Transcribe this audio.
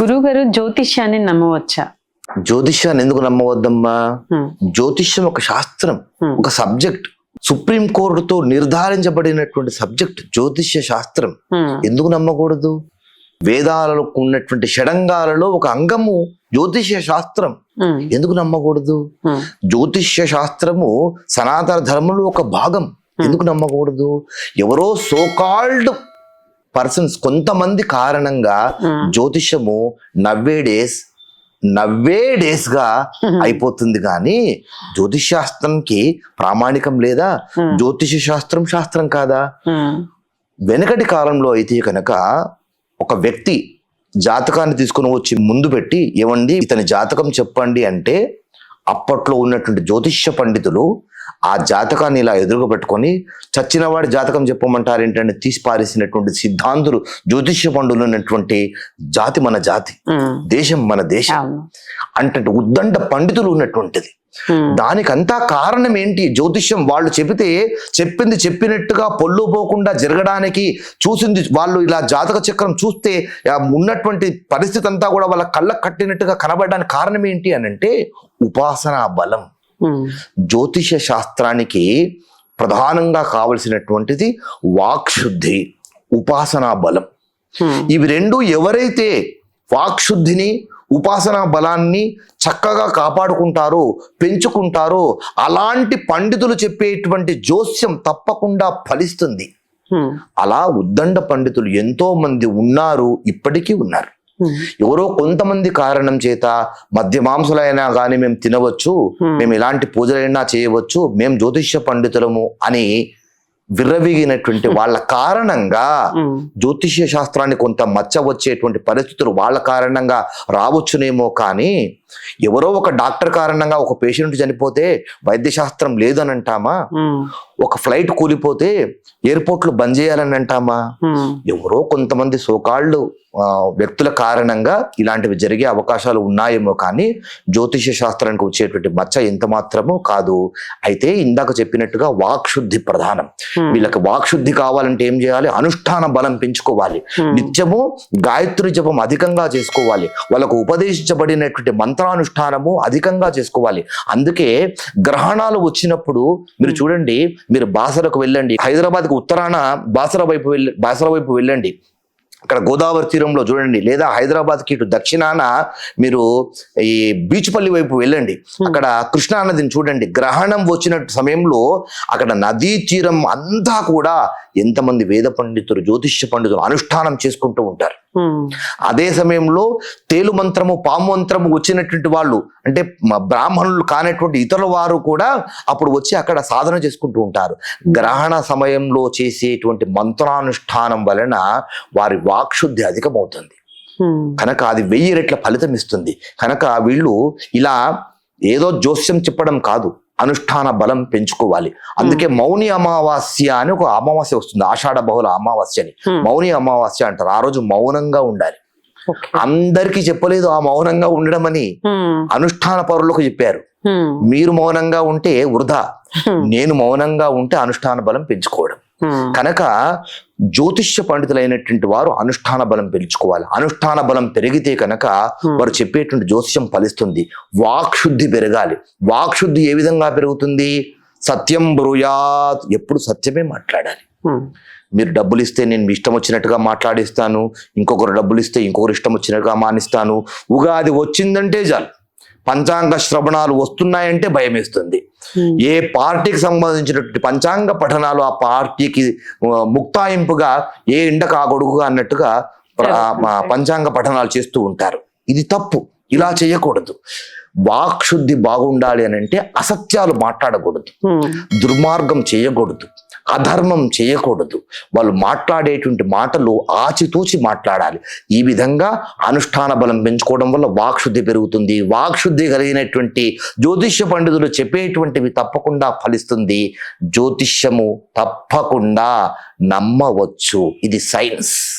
గురువు గారు జ్యోతిష్యాన్ని నమ్మవచ్చా జ్యోతిష్యాన్ని ఎందుకు నమ్మవద్దమ్మా. జ్యోతిష్యం ఒక శాస్త్రం. ఒక సబ్జెక్ట్ సుప్రీం కోర్టుతో నిర్ధారించబడినటువంటి సబ్జెక్ట్ జ్యోతిష్య శాస్త్రం. ఎందుకు నమ్మకూడదు వేదాలలో ఉన్నటువంటి షడంగాలలో ఒక అంగము జ్యోతిష్య శాస్త్రం. ఎందుకు నమ్మకూడదు. జ్యోతిష్య శాస్త్రము సనాతన ధర్మంలో ఒక భాగం ఎందుకు నమ్మకూడదు ఎవరో సోకాల్డ్ పర్సన్స్ కొంతమంది కారణంగా. జ్యోతిష్యము నవ్వే డేస్ నవ్వే డేస్గా అయిపోతుంది కానీ జ్యోతిష్ శాస్త్రంకి ప్రామాణికం లేదా. జ్యోతిష శాస్త్రం శాస్త్రం కాదా. వెనకటి కాలంలో అయితే కనుక ఒక వ్యక్తి జాతకాన్ని తీసుకుని వచ్చి ముందు పెట్టి ఏమండి ఇతని జాతకం చెప్పండి అంటే అప్పట్లో ఉన్నటువంటి జ్యోతిష్య పండితులు ఆ జాతకాన్ని ఇలా ఎదురుగా పెట్టుకొని చచ్చిన వాడి జాతకం చెప్పమంటారు ఏంటంటే తీసి పారేసినటువంటి సిద్ధాంతులు జ్యోతిష్య పండులు ఉన్నటువంటి జాతి మన జాతి. దేశం మన దేశం అంటే ఉద్దండ పండితులు ఉన్నటువంటిది. దానికంతా కారణం ఏంటి జ్యోతిష్యం వాళ్ళు చెబితే చెప్పింది చెప్పినట్టుగా పొల్లు పోకుండా జరగడానికి చూసింది వాళ్ళు ఇలా జాతక చక్రం చూస్తే ఉన్నటువంటి పరిస్థితి అంతా కూడా వాళ్ళ కళ్ళకు కట్టినట్టుగా కనబడడానికి కారణం ఏంటి అని అంటే ఉపాసనా బలం. జ్యోతిష శాస్త్రానికి ప్రధానంగా కావలసినటువంటిది వాక్శుద్ధి ఉపాసనా బలం. ఇవి రెండు ఎవరైతే వాక్శుద్ధిని ఉపాసనా బలాన్ని చక్కగా కాపాడుకుంటారో పెంచుకుంటారో అలాంటి పండితులు చెప్పేటువంటి జోస్యం తప్పకుండా ఫలిస్తుంది. అలా ఉద్దండ పండితులు ఎంతో మంది ఉన్నారు ఇప్పటికీ ఉన్నారు. ఎవరో కొంతమంది కారణం చేత మద్య మాంసలైనా కానీ మేము తినవచ్చు Hmm. మేము ఎలాంటి పూజలైనా చేయవచ్చు మేము జ్యోతిష్య పండితులము అని విర్రవీగినటువంటి వాళ్ళ కారణంగా. జ్యోతిష్య శాస్త్రాన్ని కొంత మచ్చ వచ్చేటువంటి పరిస్థితులు వాళ్ళ కారణంగా రావచ్చునేమో కానీ ఎవరో ఒక డాక్టర్ కారణంగా ఒక పేషెంట్ చనిపోతే వైద్య శాస్త్రం లేదని అంటామా. ఒక ఫ్లైట్ కూలిపోతే ఎయిర్పోర్ట్లు బంద్ చేయాలని అంటామా. ఎవరో కొంతమంది సోకాళ్ళు వ్యక్తుల కారణంగా ఇలాంటివి జరిగే అవకాశాలు ఉన్నాయేమో కానీ జ్యోతిష శాస్త్రానికి వచ్చేటువంటి మచ్చ ఎంత మాత్రమో కాదు అయితే ఇందాక చెప్పినట్టుగా వాక్శుద్ధి ప్రధానం. వీళ్ళకి వాక్శుద్ధి కావాలంటే ఏం చేయాలి అనుష్ఠాన బలం పెంచుకోవాలి. నిత్యము గాయత్రి జపం అధికంగా చేసుకోవాలి వాళ్ళకు ఉపదేశించబడినటువంటి మంత్రానుష్ఠానము అధికంగా చేసుకోవాలి. అందుకే గ్రహణాలు వచ్చినప్పుడు మీరు చూడండి మీరు బాసరకు వెళ్ళండి. హైదరాబాద్కి ఉత్తరాన బాసర వైపు వెళ్ళి బాసర వైపు వెళ్ళండి. అక్కడ గోదావరి తీరంలో చూడండి లేదా హైదరాబాద్కి ఇటు దక్షిణాన మీరు ఈ బీచ్పల్లి వైపు వెళ్ళండి. అక్కడ కృష్ణా నదిని చూడండి. గ్రహణం వచ్చిన సమయంలో అక్కడ నదీ తీరం అంతా కూడా ఎంతమంది వేద పండితులు జ్యోతిష్య పండితులు అనుష్ఠానం చేసుకుంటూ ఉంటారు. అదే సమయంలో తేలు మంత్రము పాము మంత్రము వచ్చినటువంటి వాళ్ళు అంటే బ్రాహ్మణులు కానటువంటి ఇతరుల వారు కూడా అప్పుడు వచ్చి అక్కడ సాధన చేసుకుంటూ ఉంటారు. గ్రహణ సమయంలో చేసేటువంటి మంత్రానుష్ఠానం వలన వారి వాక్శుద్ధి అధికమవుతుంది. కనుక అది వెయ్యి రెట్ల ఫలితం ఇస్తుంది. కనుక వీళ్ళు ఇలా ఏదో జోస్యం చెప్పడం కాదు. అనుష్ఠాన బలం పెంచుకోవాలి అందుకే మౌని అమావాస్య అని ఒక అమావాస్య వస్తుంది ఆషాఢ బహుళ అమావాస్య అని. మౌని అమావాస్య అంటారు ఆ రోజు మౌనంగా ఉండాలి అందరికీ చెప్పలేదు ఆ మౌనంగా ఉండడం అని. అనుష్ఠాన పరులకు చెప్పారు. మీరు మౌనంగా ఉంటే వృధా. నేను మౌనంగా ఉంటే అనుష్ఠాన బలం పెంచుకోవడం. కనుక జ్యోతిష్య పండితులైనటువంటి వారు అనుష్ఠాన బలం పెంచుకోవాలి. అనుష్ఠాన బలం పెరిగితే కనుక Hmm. వారు చెప్పేటువంటి జ్యోతిష్యం ఫలిస్తుంది. వాక్శుద్ధి పెరగాలి. వాక్శుద్ధి ఏ విధంగా పెరుగుతుంది? సత్యం బ్రూయాత్. ఎప్పుడు సత్యమే మాట్లాడాలి. హ్మ్. మీరు డబ్బులు ఇస్తే నేను మీ ఇష్టం వచ్చినట్టుగా మాట్లాడిస్తాను. ఇంకొకరు డబ్బులు ఇస్తే ఇంకొకరు ఇష్టం వచ్చినట్టుగా మానిస్తాను. ఉగాది వచ్చిందంటే చాలు. పంచాంగ శ్రవణాలు వస్తున్నాయంటే భయం వేస్తుంది. ఏ పార్టీకి సంబంధించినటువంటి పంచాంగ పఠనాలు ఆ పార్టీకి ముక్తాయింపుగా ఏ ఎండకు ఆ గొడుగుగా అన్నట్టుగా పంచాంగ పఠనాలు చేస్తూ ఉంటారు. ఇది తప్పు. ఇలా చేయకూడదు. వాక్శుద్ధి బాగుండాలి అని అంటే అసత్యాలు మాట్లాడకూడదు. దుర్మార్గం చేయకూడదు. అధర్మం చేయకూడదు. వాళ్ళు మాట్లాడేటువంటి మాటలు ఆచితూచి మాట్లాడాలి. ఈ విధంగా అనుష్ఠాన బలం పెంచుకోవడం వల్ల వాక్శుద్ధి పెరుగుతుంది. వాక్శుద్ధి కలిగినటువంటి జ్యోతిష్య పండితులు చెప్పేటువంటివి తప్పకుండా ఫలిస్తుంది. జ్యోతిష్యము తప్పకుండా నమ్మవచ్చు. ఇది సైన్స్.